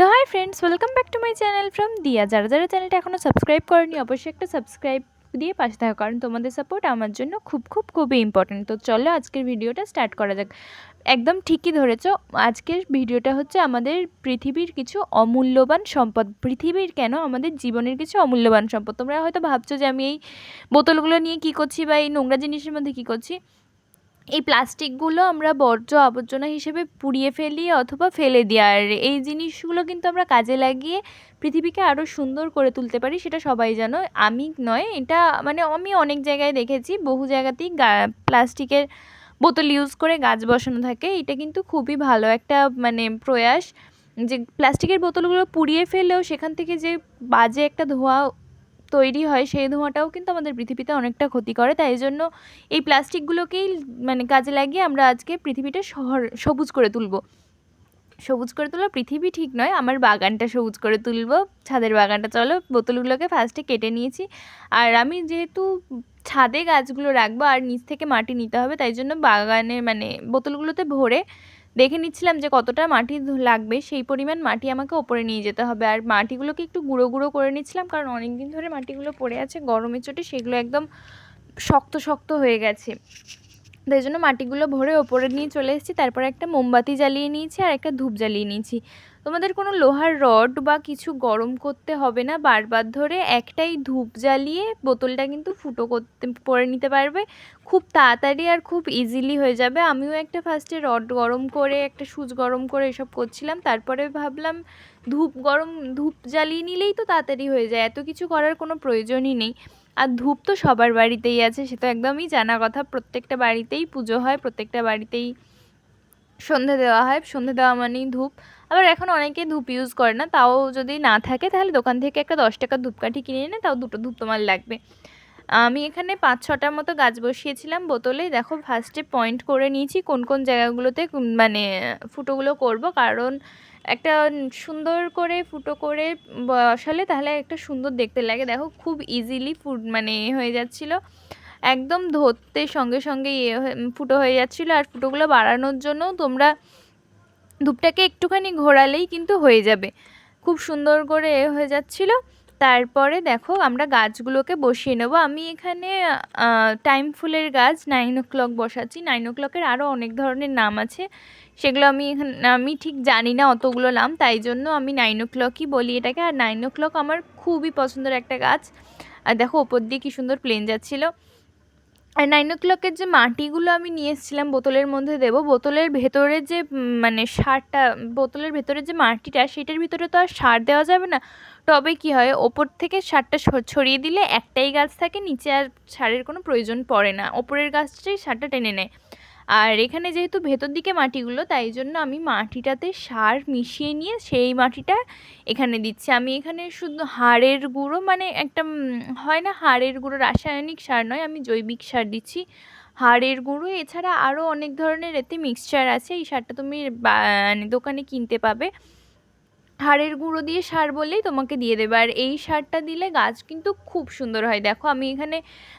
তো hi friends welcome back to my channel from Diya যারা যারা চ্যানেলটা এখনও সাবস্ক্রাইব করেনি, অবশ্যই একটা সাবস্ক্রাইব দিয়ে পাশে থাকা, কারণ তোমাদের সাপোর্ট আমার জন্য খুব খুব, খুবই ইম্পর্টেন্ট তো চলো আজকের ভিডিওটা স্টার্ট করা যাক। একদম ঠিকই ধরেছ, আজকের ভিডিওটা হচ্ছে আমাদের পৃথিবীর কিছু অমূল্যবান সম্পদ। পৃথিবীর কেন? আমাদের জীবনের কিছু অমূল্যবান সম্পদ। তোমরা হয়তো ভাবছ যে আমি এই বোতলগুলো নিয়ে কী করছি বা এই নোংরা জিনিসের মধ্যে কী করছি? এই প্লাস্টিকগুলো আমরা বর্জ্য আবর্জনা হিসেবে পুড়িয়ে ফেলি অথবা ফেলে দিই। আর এই জিনিসগুলো কিন্তু আমরা কাজে লাগিয়ে পৃথিবীকে আরও সুন্দর করে তুলতে পারি, সেটা সবাই জানো। আমি নয়, এটা মানে আমি অনেক জায়গায় দেখেছি, বহু জায়গাতেই প্লাস্টিকের বোতল ইউজ করে গাছ বসানো থাকে। এটা কিন্তু খুবই ভালো একটা মানে প্রয়াস যে প্লাস্টিকের বোতলগুলো পুড়িয়ে ফেললেও সেখান থেকে যে বাজে একটা ধোঁয়া তৈরি হয় সেই ধোঁয়াটাও কিন্তু আমাদের পৃথিবীতে অনেকটা ক্ষতি করে। তাই জন্য এই প্লাস্টিকগুলোকেই মানে কাজে লাগিয়ে আমরা আজকে পৃথিবীটা শহর, সবুজ করে তুলব। সবুজ করে তোলা পৃথিবী ঠিক নয়, আমার বাগানটা সবুজ করে তুলব। ছাদের বাগানটা, চলো বোতলগুলোকে ফার্স্টে কেটে নিয়েছি। আর আমি যেহেতু ছাদে গাছগুলো রাখব, আর নিচ থেকে মাটি নিতে হবে, তাই জন্য বাগানে মানে বোতলগুলোতে ভরে দেখে নিচ্ছিলাম যে কতটা মাটি লাগবে, সেই পরিমাণ মাটি আমাকে ওপরে নিয়ে যেতে হবে। আর মাটিগুলোকে একটু গুঁড়ো গুঁড়ো করে নিচ্ছিলাম, কারণ অনেক দিন ধরে মাটিগুলো পড়ে আছে গরমের চোটে সেগুলো একদম শক্ত শক্ত হয়ে গেছে। তাই জন্য মাটিগুলো ভরে ওপরে নিয়ে চলে এসেছি, তারপরে একটা মোমবাতি জ্বালিয়ে নিয়েছি আর একটা ধূপ জ্বালিয়ে নিয়েছি। তোমাদের কোনো লোহার রড বা কিছু গরম করতে হবে না, বারবার ধরে একটাই ধূপ জ্বালিয়ে বোতলটা কিন্তু ফুটো করতে, পরে নিতে পারবে। খুব তাড়াতাড়ি আর খুব ইজিলি হয়ে যাবে। আমিও একটা ফার্স্টে রড গরম করে, একটা সুচ গরম করে এসব করছিলাম। তারপরে ভাবলাম ধূপ গরম, ধূপ জ্বালিয়ে নিলেই তো তাড়াতাড়ি হয়ে যায়। এত কিছু করার কোনো প্রয়োজনই নেই। আর ধূপ তো সবার বাড়িতেই আছে, সে তো একদমই জানা কথা। প্রত্যেকটা বাড়িতেই পুজো হয়, প্রত্যেকটা বাড়িতেই সন্ধে দেওয়া হয়। সন্ধে দেওয়া মানেই ধূপ। আবার এখন অনেকে ধূপ ইউজ করে না। তাও যদি না থাকে তাহলে দোকান থেকে একটা দশ টাকার ধূপকাঠি কিনে এনে তাও দুটো ধূপ তোমার লাগবে। আমি এখানে পাঁচ, ছটার মতো গাছ বসিয়েছিলাম বোতলে। দেখো ফার্স্টে পয়েন্ট করে নিয়েছি কোন কোন জায়গাগুলোতে মানে ফুটোগুলো করব। কারণ একটা সুন্দর করে ফুটো করে বসালে তাহলে একটা সুন্দর দেখতে লাগে। দেখো খুব ইজিলি ফুট মানে হয়ে যাচ্ছিল। একদম ধরতে সঙ্গে সঙ্গে ইয়ে ফুটো হয়ে যাচ্ছিল। আর ফুটোগুলো বাড়ানোর জন্য তোমরা ধূপটাকে একটুখানি ঘোরালেই কিন্তু হয়ে যাবে। খুব সুন্দর করে এ হয়ে যাচ্ছিল। তারপরে দেখো আমরা গাছগুলোকে বসিয়ে নেব। আমি এখানে টাইম ফুলের গাছ নাইন ও ক্লক বসাচ্ছি। নাইন ও ক্লকের আরও অনেক ধরনের নাম আছে। সেগুলো আমি এখানে, আমি ঠিক জানি না অতগুলো নাম। তাই জন্য আমি নাইন ও ক্লকই বলি এটাকে। আর নাইন ও ক্লক আমার খুবই পছন্দের একটা গাছ। আর দেখো ওপর দিয়ে কী সুন্দর প্লেন যাচ্ছিল। আর নাইন ও ক্লকের যে মাটিগুলো আমি নিয়ে এসেছিলাম বোতলের মধ্যে দেবো, বোতলের ভেতরে যে মানে সারটা, বোতলের ভেতরে যে মাটিটা, সেটার ভিতরে তো আর সার দেওয়া যাবে না। তবে কি হয়, ওপর থেকে সারটা ছড়িয়ে দিলে একটাই গাছ থাকে, নিচে আর সারের কোনো প্রয়োজন পড়ে না। ওপরের গাছটাই সারটা টেনে নেয়। আর এখানে যেহেতু ভেতর দিকে মাটিগুলো, তাই জন্য আমি মাটিটাতে সার মিশিয়ে নিয়ে সেই মাটিটা এখানে দিচ্ছি। আমি এখানে শুধু হাড়ের গুঁড়ো মানে একটা হয় না হাড়ের গুঁড়ো, রাসায়নিক সার নয়, আমি জৈবিক সার দিচ্ছি। হাড়ের গুঁড়ো, এছাড়া আরও অনেক ধরনের এতে মিক্সচার আছে। এই সারটা তুমি মানে দোকানে কিনতে পাবে। হাড়ের গুঁড়ো দিয়ে সার বললেই তোমাকে দিয়ে দেবে। আর এই সারটা দিলে গাছ কিন্তু খুব সুন্দর হয়। দেখো, আমি এখানে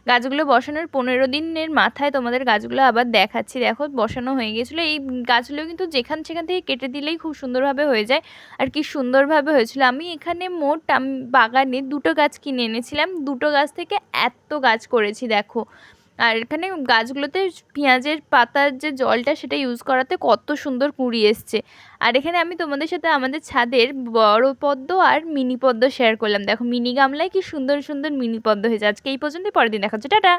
গাছগুলো বসানোর পনেরো দিনের মাথায় তোমাদের গাছগুলো আবার দেখাচ্ছি। দেখো, বসানো হয়ে গেছিল এই গাছগুলো কিন্তু যেখান সেখান থেকে কেটে দিলেই খুব সুন্দরভাবে হয়ে যায়। আর কি সুন্দরভাবে হয়েছিল। আমি এখানে মোট বাগানে দুটো গাছ কিনে এনেছিলাম। দুটো গাছ থেকে এত গাছ করেছি, দেখো। আর এখানে গাছগুলোতে পেঁয়াজের পাতার যে জলটা সেটা ইউজ করাতে কত সুন্দর কুঁড়ি এসছে। আর এখানে আমি তোমাদের সাথে আমাদের ছাদের বড় পদ্ম আর মিনি পদ্ম শেয়ার করলাম। দেখো, মিনি গামলায় কি সুন্দর সুন্দর মিনি পদ্ম হয়েছে। আজকে এই পর্যন্তই, পরের দিন দেখাচ্ছে। টাটা!